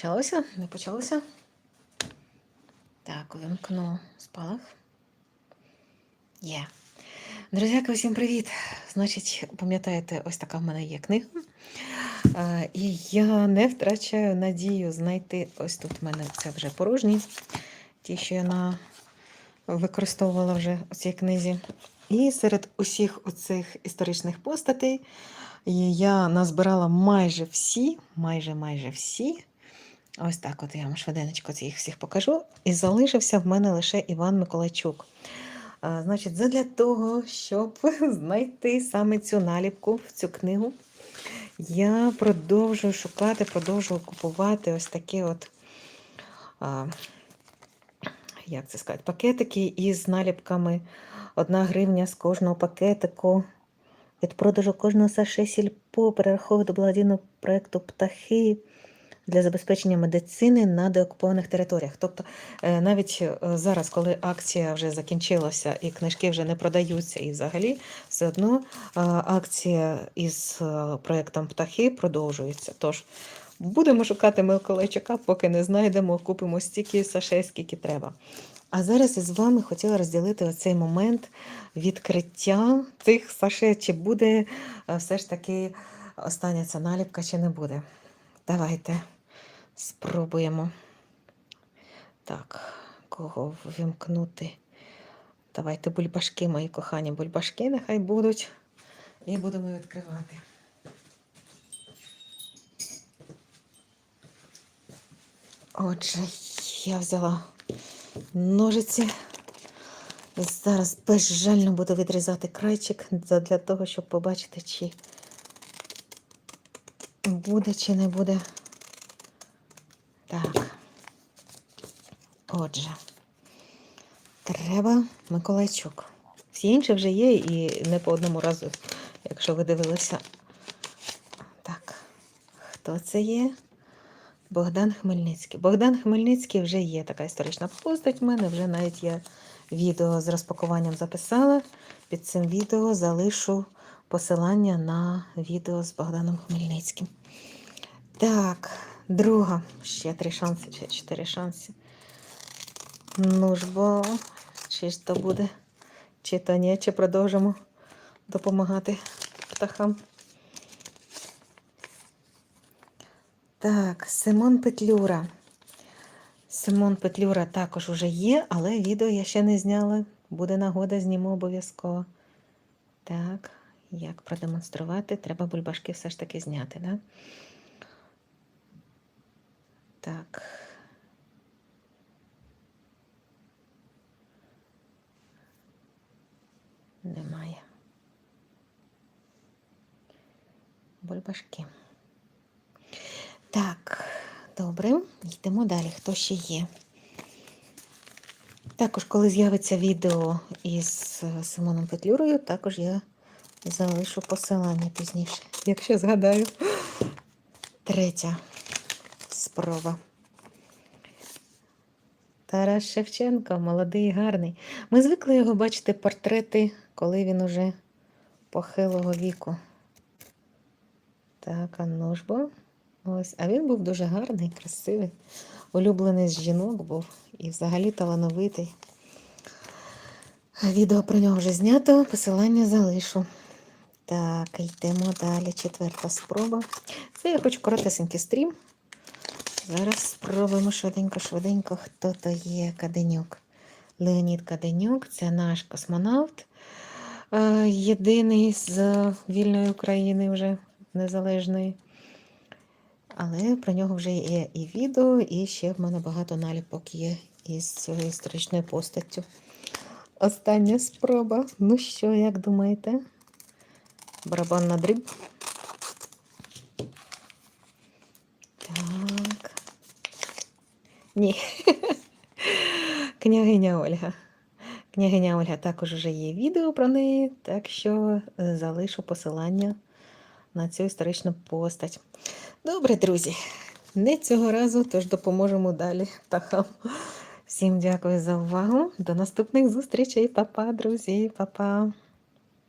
Почалося? Не почалося? Так, увімкну спалах. Є. Друзяки, усім привіт! Значить, пам'ятаєте, ось така в мене є книга. І я не втрачаю надію знайти. Ось тут в мене це вже порожні, ті, що я використовувала вже у цій книзі. І серед усіх оцих історичних постатей я назбирала майже всі, майже майже всі. Ось так от я вам швиденечко їх всіх покажу. І залишився в мене лише Іван Миколайчук. Значить, задля того, щоб знайти саме цю наліпку в цю книгу, я продовжую шукати, продовжую купувати ось такі от, а, як це сказати, пакетики із наліпками. Одна гривня з кожного пакетику. Від продажу кожного саше сільпо перераховує до благодійного проєкту птахи для забезпечення медицини на деокупованих територіях. Тобто е, навіть е, зараз, коли акція вже закінчилася і книжки вже не продаються, і взагалі все одно е, акція із проєктом птахи продовжується. Тож будемо шукати Миколайчука, поки не знайдемо, купимо стільки сашей, скільки треба. А зараз із вами хотіла розділити оцей момент відкриття цих саше, чи буде все ж таки остання ця наліпка, чи не буде. Давайте спробуємо. Так, кого ввімкнути? Давайте бульбашки, мої кохані бульбашки, нехай будуть. І будемо відкривати. Отже, я взяла ножиці. Зараз безжально буду відрізати крайчик для того, щоб побачити, чи буде, чи не буде. Так. Отже, треба Миколайчук. Всі інші вже є і не по одному разу, якщо ви дивилися. Так, хто це є? Богдан Хмельницький. Богдан Хмельницький вже є така історична постать в мене, вже навіть я відео з розпакуванням записала. Під цим відео залишу посилання на відео з Богданом Хмельницьким. Так, друга. Ще три шанси, ще чотири шанси. Ну ж бо, чи ж то буде, чи то ні, чи продовжимо допомагати птахам. Так, Симон Петлюра. Симон Петлюра також уже є, але відео я ще не зняла. Буде нагода, зніму обов'язково. Так, як продемонструвати? Треба бульбашки все ж таки зняти, да? Так. Немає. Бульбашки. Так, добре, йдемо далі. Хто ще є? Також, коли з'явиться відео із Симоном Петлюрою, також я залишу посилання пізніше, якщо згадаю. Третя спроба. Тарас Шевченко, молодий і гарний. Ми звикли його бачити портрети, коли він уже похилого віку. Так, а ну ж бо. Ось, а він був дуже гарний, красивий, улюблений з жінок був і взагалі талановитий. Відео про нього вже знято, посилання залишу. Так, йдемо далі. Четверта спроба. Це я хочу коротесенький стрім. Зараз спробуємо швиденько-швиденько, хто то є Каденюк. Леонід Каденюк це наш космонавт, єдиний з вільної України вже незалежної. Але про нього вже є і відео, і ще в мене багато наліпок є із цією історичною постаттю. Остання спроба. Ну що, як думаєте? Барабан на дріб. Так. Ні. Княгиня Ольга. Княгиня Ольга також вже є відео про неї, так що е, залишу посилання на цю історичну постать. Добре, друзі, не цього разу, тож допоможемо далі птахам. Всім дякую за увагу. До наступних зустрічей, Па-па, друзі, Па-па.